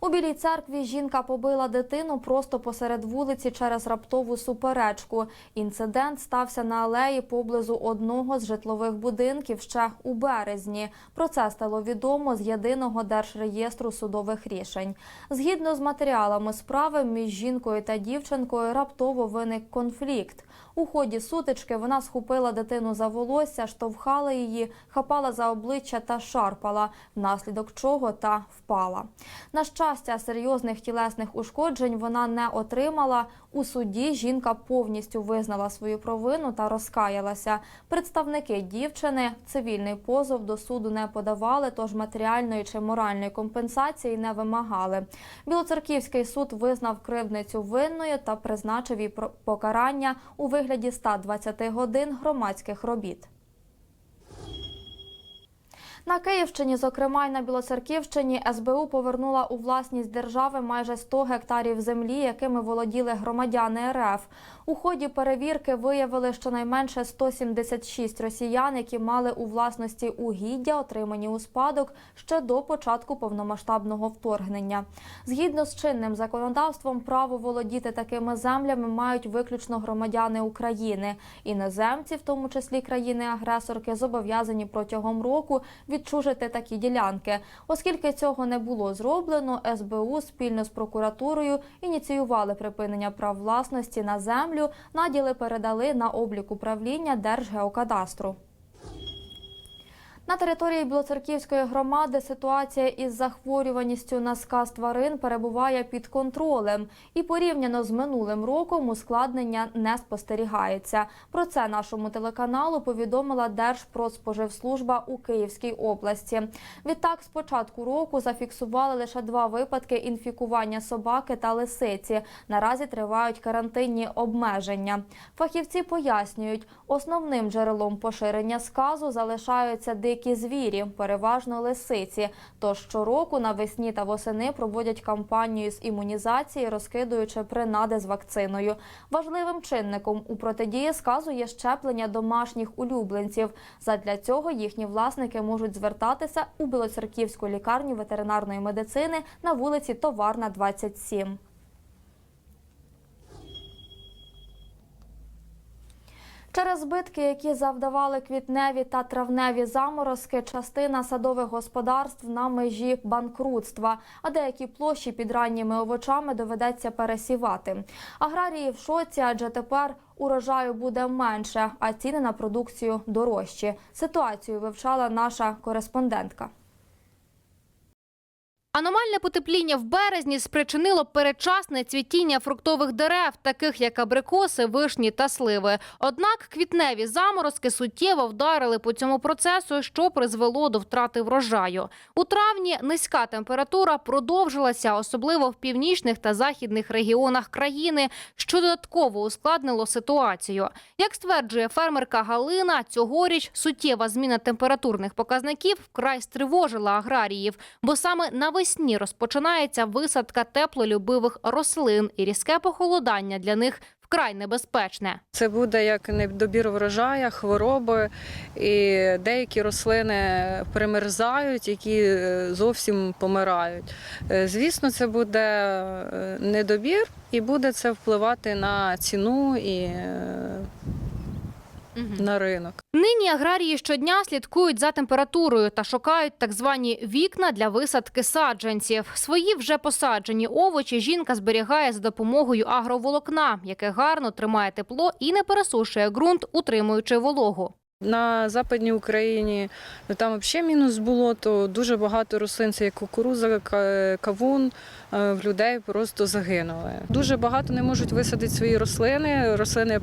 У Білій церкві жінка побила дитину просто посеред вулиці через раптову суперечку. Інцидент стався на алеї поблизу одного з житлових будинків ще у березні. Про це стало відомо з єдиного держреєстру судових рішень. Згідно з матеріалами справи, між жінкою та дівчинкою раптово виник конфлікт. У ході сутички вона схопила дитину за волосся, штовхала її, хапала за обличчя та шарпала, внаслідок чого та впала. На щастя, серйозних тілесних ушкоджень вона не отримала. У суді жінка повністю визнала свою провину та розкаялася. Представники дівчини цивільний позов до суду не подавали, тож матеріальної чи моральної компенсації не вимагали. Білоцерківський суд визнав кривдницю винною та призначив їй покарання у вигляді 120 годин громадських робіт. На Київщині, зокрема й на Білоцерківщині, СБУ повернула у власність держави майже 100 гектарів землі, якими володіли громадяни РФ. У ході перевірки виявили щонайменше 176 росіян, які мали у власності угіддя, отримані у спадок ще до початку повномасштабного вторгнення. Згідно з чинним законодавством, право володіти такими землями мають виключно громадяни України. Іноземці, в тому числі країни-агресорки, зобов'язані протягом року відчужити такі ділянки. Оскільки цього не було зроблено, СБУ спільно з прокуратурою ініціювали припинення прав власності на землю, наділи передали на облік управління Держгеокадастру. На території Білоцерківської громади ситуація із захворюваністю на сказ тварин перебуває під контролем, і порівняно з минулим роком ускладнення не спостерігається. Про це нашому телеканалу повідомила Держпродспоживслужба у Київській області. Відтак, з початку року зафіксували лише два випадки інфікування собаки та лисиці. Наразі тривають карантинні обмеження. Фахівці пояснюють, основним джерелом поширення сказу залишаються дикі звірі, переважно лисиці. Тож щороку навесні та восени проводять кампанію з імунізації, розкидуючи принади з вакциною. Важливим чинником у протидії сказу є щеплення домашніх улюбленців. Задля цього їхні власники можуть звертатися у Білоцерківську лікарню ветеринарної медицини на вулиці Товарна, 27. Через збитки, які завдавали квітневі та травневі заморозки, частина садових господарств на межі банкрутства, а деякі площі під ранніми овочами доведеться пересівати. Аграрії в шоці, адже тепер урожаю буде менше, а ціни на продукцію дорожчі. Ситуацію вивчала наша кореспондентка. Аномальне потепління в березні спричинило передчасне цвітіння фруктових дерев, таких як абрикоси, вишні та сливи. Однак квітневі заморозки суттєво вдарили по цьому процесу, що призвело до втрати врожаю. У травні низька температура продовжилася, особливо в північних та західних регіонах країни, що додатково ускладнило ситуацію. Як стверджує фермерка Галина, цьогоріч суттєва зміна температурних показників вкрай стривожила аграріїв, бо саме навесні розпочинається висадка теплолюбивих рослин, і різке похолодання для них вкрай небезпечне. Це буде як недобір врожаю, хвороби, і деякі рослини примерзають, які е, зовсім помирають. Е, Звісно, це буде е, недобір, і буде це впливати на ціну і е, на ринок. Нині аграрії щодня слідкують за температурою та шукають так звані вікна для висадки саджанців. Свої вже посаджені овочі жінка зберігає за допомогою агроволокна, яке гарно тримає тепло і не пересушує ґрунт, утримуючи вологу. На Западній Україні ну, там взагалі мінус було, то дуже багато рослин, це як кукуруза, кавун, е, в людей просто загинули. Дуже багато не можуть висадити свої рослини. Рослини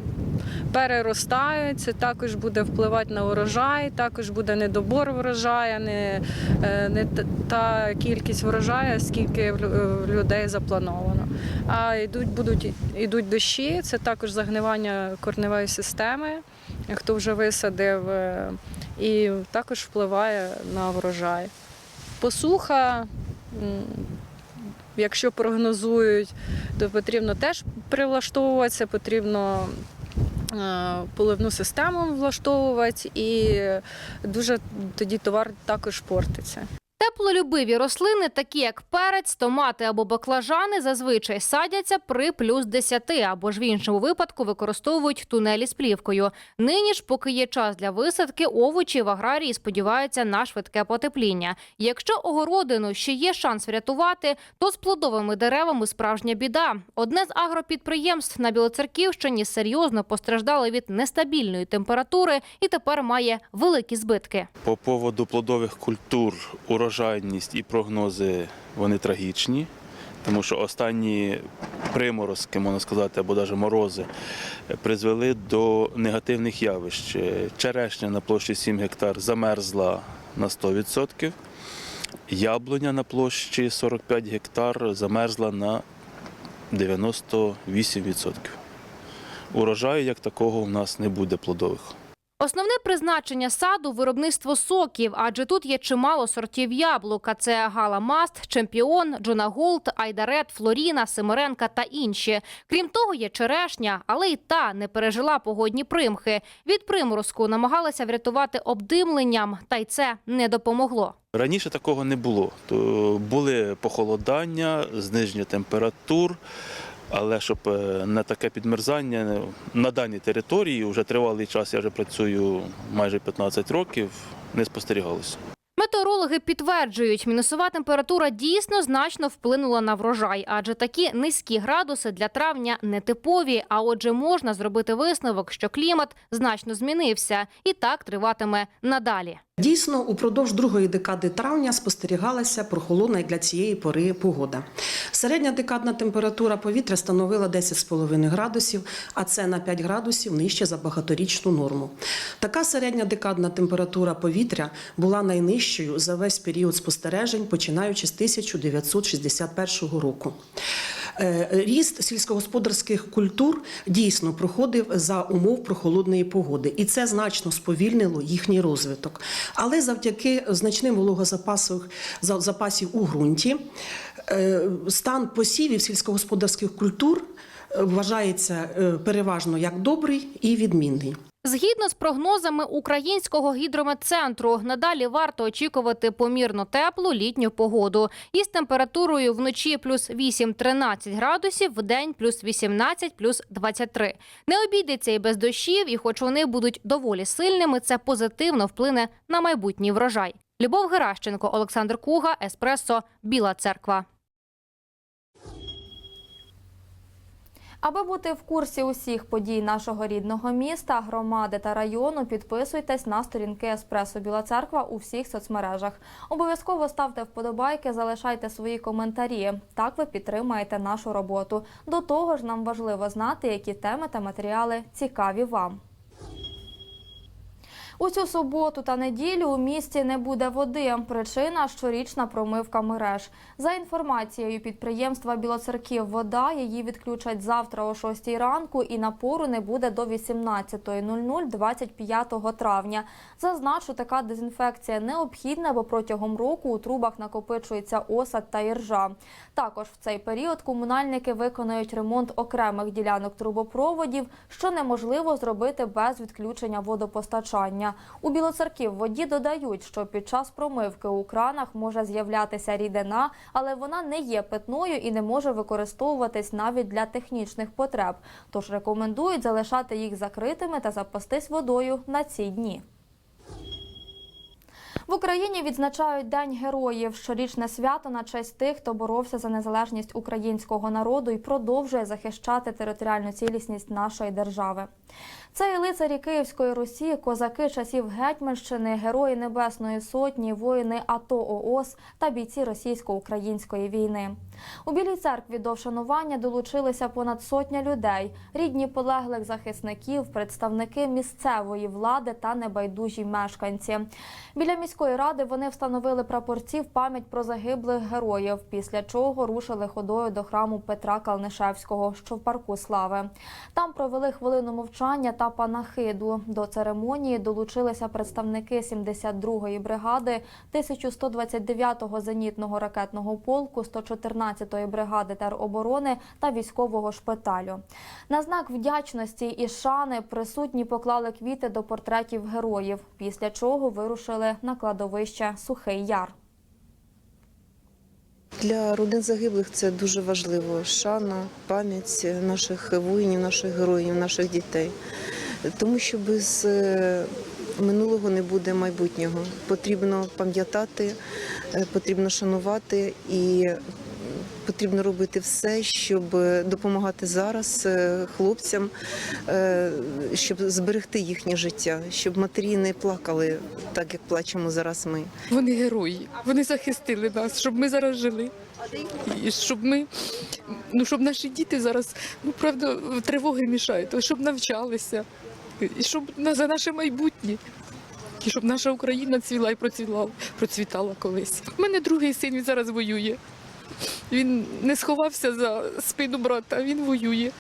переростають, це також буде впливати на урожай, також буде недобор врожаю, не, е, не та кількість врожаю, скільки в в людей заплановано. А йдуть, будуть, йдуть дощі, це також загнивання корневої системи хто вже висадив, е, і також впливає на врожай. Посуха, якщо прогнозують, то потрібно теж прилаштовуватися, потрібно е, поливну систему влаштовувати, і дуже тоді товар також портиться. Теплолюбиві рослини, такі як перець, томати або баклажани, зазвичай садяться при плюс 10, або ж в іншому випадку використовують тунелі з плівкою. Нині ж, поки є час для висадки, овочі в аграрії сподіваються на швидке потепління. Якщо огородину ще є шанс врятувати, то з плодовими деревами справжня біда. Одне з агропідприємств на Білоцерківщині серйозно постраждало від нестабільної температури і тепер має великі збитки. По поводу плодових культур урожайність і прогнози вони трагічні, тому що останні приморозки, можна сказати, або навіть морози призвели до негативних явищ. Черешня на площі 7 гектар замерзла на 100%, яблуня на площі 45 гектар замерзла на 98%. Урожаю як такого у нас не буде плодових. Основне призначення саду виробництво соків, адже тут є чимало сортів яблук. А Це Галамаст, Чемпіон, Джона Голд, Айдарет, Флоріна, Семеренка та інші. Крім того, є черешня, але й та не пережила погодні примхи. Від приморозку намагалася врятувати обдимленням, та й це не допомогло. Раніше такого не було. То були похолодання, зниження температур, але щоб е, на таке підмерзання на даній території вже тривалий час, я вже працюю майже 15 років, не спостерігалося. Метеорологи підтверджують, мінусова температура дійсно значно вплинула на врожай, адже такі низькі градуси для травня нетипові. А отже, можна зробити висновок, що клімат значно змінився, і так триватиме надалі. Дійсно, упродовж другої декади травня спостерігалася прохолодна як для цієї пори погода. Середня декадна температура повітря становила 10,5 градусів, а це на 5 градусів нижче за багаторічну норму. Така середня декадна температура повітря була найнижчою за весь період спостережень, починаючи з 1961 року. Е, Ріст сільськогосподарських культур дійсно проходив за умов прохолодної погоди, і це значно сповільнило їхній розвиток. Але завдяки значним вологозапасів за- запасів у ґрунті, е, стан посівів сільськогосподарських культур е, вважається переважно як добрий і відмінний. Згідно з прогнозами українського гідрометцентру, надалі варто очікувати помірно теплу літню погоду із температурою вночі плюс 8-13 градусів, в день плюс 18, плюс 23. Не обійдеться і без дощів, і хоч вони будуть доволі сильними, це позитивно вплине на майбутній врожай. Любов Геращенко, Олександр Куга, Еспресо, Біла Церква. Аби бути в курсі усіх подій нашого рідного міста, громади та району, підписуйтесь на сторінки Еспресо Біла Церква у всіх соцмережах. Обов'язково ставте вподобайки, залишайте свої коментарі. Так ви підтримаєте нашу роботу. До того ж, нам важливо знати, які теми та матеріали цікаві вам. У цю суботу та неділю у місті не буде води. Причина щорічна промивка мереж. За інформацією підприємства Білоцерків вода її відключать завтра о 6 ранку і напору не буде до 18.00 25 травня. Зазначу, така дезінфекція необхідна, бо протягом року у трубах накопичується осад та іржа. Також в цей період комунальники виконують ремонт окремих ділянок трубопроводів, що неможливо зробити без відключення водопостачання. У Білоцерків воді додають, що під час промивки у кранах може з'являтися рідина, але вона не є питною і не може використовуватись навіть для технічних потреб. Тож рекомендують залишати їх закритими та запастись водою на ці дні. В Україні відзначають День героїв, щорічне свято на честь тих, хто боровся за незалежність українського народу і продовжує захищати територіальну цілісність нашої держави. Це і лицарі Київської Русі, козаки часів Гетьманщини, герої Небесної Сотні, воїни АТО ООС та бійці російсько-української війни. У Білій церкві до вшанування долучилися понад сотня людей, рідні полеглих захисників, представники місцевої влади та небайдужі мешканці. Біля міської ради вони встановили прапорці в пам'ять про загиблих героїв, після чого рушили ходою до храму Петра Калнишевського, що в парку Слави. Там провели хвилину мовчання та панахиду. До церемонії долучилися представники 72-ї бригади, 1129-го зенітного ракетного полку, 114-ї бригади тероборони та військового шпиталю. На знак вдячності і шани присутні поклали квіти до портретів героїв, після чого вирушили на кладовище Сухий Яр. Для родин загиблих це дуже важливо. Шана, пам'ять наших воїнів, наших героїв, наших дітей. Тому що без е, минулого не буде майбутнього. Потрібно пам'ятати, е, потрібно шанувати і потрібно робити все, щоб е, допомагати зараз е, хлопцям, е, щоб зберегти їхнє життя, щоб матері не плакали так, як плачемо зараз ми. Вони герої, вони захистили нас, щоб ми зараз жили. І щоб ми, ну щоб наші діти зараз, ну правда, тривоги мішають, щоб навчалися, і щоб за наше майбутнє. І щоб наша Україна цвіла і процвітала, процвітала колись. У мене другий син, зараз воює. Він не сховався за спину брата, він воює.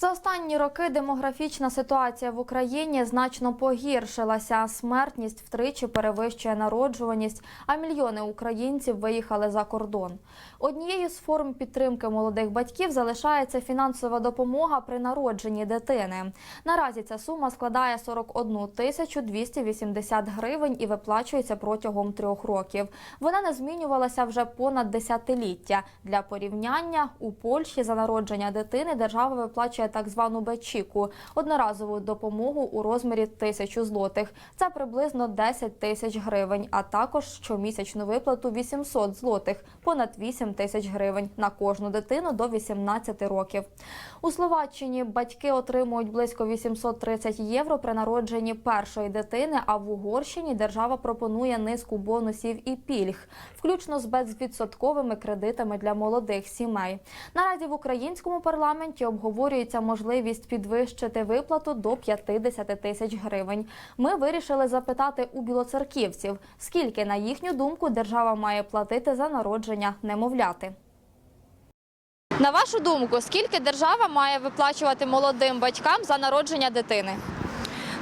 За останні роки демографічна ситуація в Україні значно погіршилася. Смертність втричі перевищує народжуваність, а мільйони українців виїхали за кордон. Однією з форм підтримки молодих батьків залишається фінансова допомога при народженні дитини. Наразі ця сума складає 41 тисячу 280 гривень і виплачується протягом трьох років. Вона не змінювалася вже понад десятиліття. Для порівняння у Польщі за народження дитини держава виплачує так звану бечіку – одноразову допомогу у розмірі тисячу злотих. Це приблизно 10 тисяч гривень, а також щомісячну виплату 800 злотих, понад 8 тисяч гривень на кожну дитину до 18 років. У Словаччині батьки отримують близько 830 євро при народженні першої дитини, а в Угорщині держава пропонує низку бонусів і пільг, включно з безвідсотковими кредитами для молодих сімей. Наразі в українському парламенті обговорюється можливість підвищити виплату до 50 тисяч гривень. Ми вирішили запитати у білоцерківців, скільки, на їхню думку, держава має платити за народження немовляти. На вашу думку, скільки держава має виплачувати молодим батькам за народження дитини?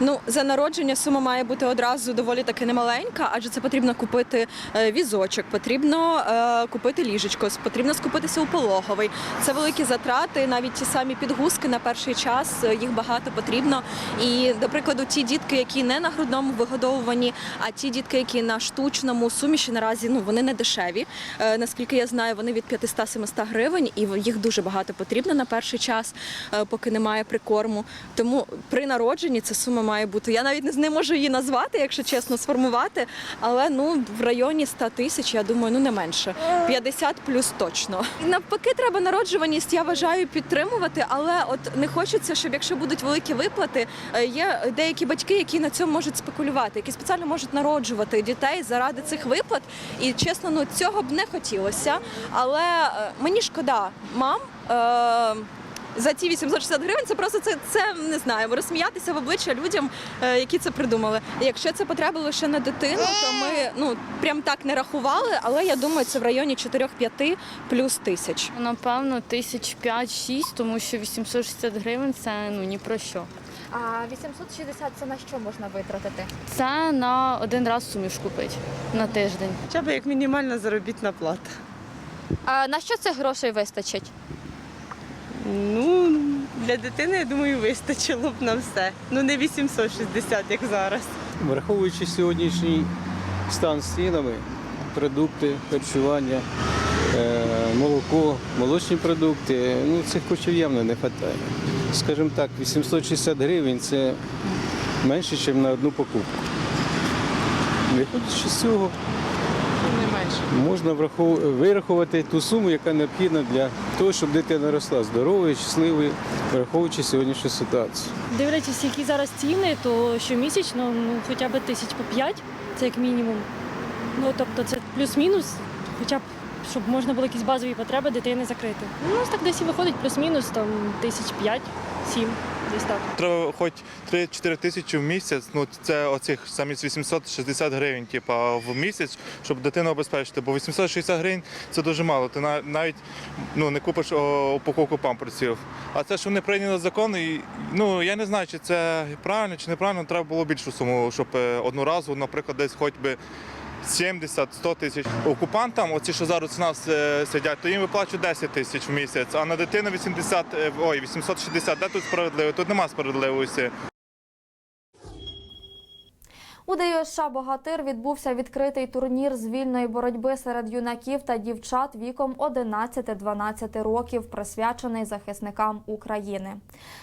Ну, за народження сума має бути одразу доволі таки немаленька, адже це потрібно купити е, візочок, потрібно е, купити ліжечко, потрібно скупитися у пологовий. Це великі затрати, навіть ті самі підгузки на перший час, е, їх багато потрібно. І, до прикладу, ті дітки, які не на грудному вигодовуванні, а ті дітки, які на штучному суміші наразі ну вони не дешеві. Е, наскільки я знаю, вони від 500-700 гривень, і їх дуже багато потрібно на перший час, е, поки немає прикорму. Тому при народженні ця сума має бути. Я навіть не- можу її назвати, якщо чесно, сформувати. Але ну в районі 100 тисяч, я думаю, ну не менше. 50 плюс точно. І навпаки, треба народжуваність, я вважаю, підтримувати, але от не хочеться, щоб якщо будуть великі виплати, е, є деякі батьки, які на цьому можуть спекулювати, які спеціально можуть народжувати дітей заради цих виплат. І чесно, ну цього б не хотілося. Але е, мені шкода мам. Е- за ті 860 гривень це просто це, це не знаю, розсміятися в обличчя людям, е, які це придумали. Якщо це потреба лише на дитину, то ми ну прям так не рахували, але я думаю, це в районі 4-5 плюс тисяч. Напевно, тисяч 5-6, тому що 860 гривень це ну ні про що. А 860 – це на що можна витратити? Це на один раз суміш купити на тиждень. Хоча б як мінімальна заробітна плата. А на що цих грошей вистачить? Ну, для дитини, я думаю, вистачило б на все. Ну, не 860, як зараз. Враховуючи сьогоднішній стан з цінами, продукти, харчування, е, молоко, молочні продукти, ну цих коштів явно не вистачає. Скажімо так, 860 гривень це менше, ніж на одну покупку. Виходячи з цього. Можна вирахувати ту суму, яка необхідна для того, щоб дитина росла здоровою, щасливою, враховуючи сьогоднішню ситуацію. Дивлячись, які зараз ціни, то щомісячно ну, хоча б тисяч по п'ять, це як мінімум. Ну тобто це плюс-мінус, хоча б щоб можна було якісь базові потреби дитини закрити. Ну, ось так десь і виходить плюс-мінус там тисяч п'ять, так. Треба хоч 3-4 тисячі в місяць. Ну це оцих самі 860 гривень, типа в місяць, щоб дитину обезпечити. Бо 860 гривень це дуже мало. Ти навіть ну не купиш упаковку памперсів. А це що вони прийняли закон, і ну я не знаю, чи це правильно чи неправильно. Треба було більшу суму, щоб е, одноразово, наприклад, десь хоч би. 70-100 тисяч окупантам, оці, що зараз у нас е, сидять, то їм виплачують 10 тисяч в місяць, а на дитину 80, е, ой, 860. Де тут справедливо? Тут нема справедливості. У ДЮСШ «Богатир» відбувся відкритий турнір з вільної боротьби серед юнаків та дівчат віком 11-12 років, присвячений захисникам України.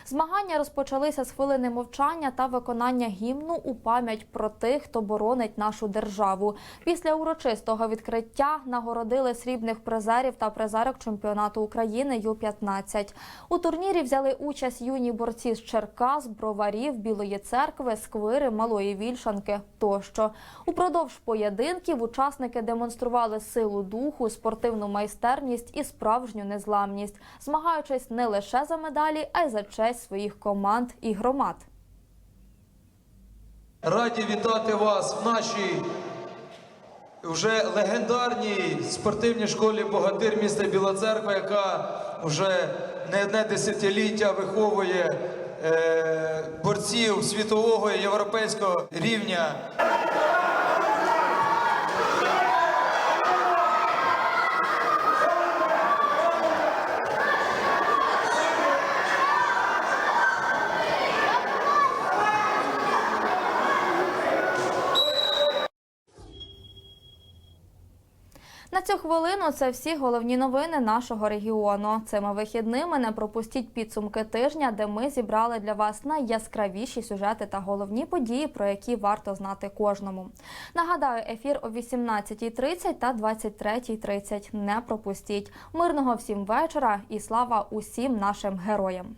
Змагання розпочалися з хвилини мовчання та виконання гімну у пам'ять про тих, хто боронить нашу державу. Після урочистого відкриття нагородили срібних призерів та призерок чемпіонату України Ю-15. У турнірі взяли участь юні борці з Черкас, Броварів, Білої церкви, Сквири, Малої Вільшанки тощо. Упродовж поєдинків учасники демонстрували силу духу, спортивну майстерність і справжню незламність, змагаючись не лише за медалі, а й за честь своїх команд і громад. Раді вітати вас в нашій вже легендарній спортивній школі Богатир міста Біла Церква, яка вже не одне десятиліття виховує борців світового європейського рівня. На цю хвилину це всі головні новини нашого регіону. Цими вихідними не пропустіть підсумки тижня, де ми зібрали для вас найяскравіші сюжети та головні події, про які варто знати кожному. Нагадаю, ефір о 18.30 та 23.30. Не пропустіть. Мирного всім вечора і слава усім нашим героям.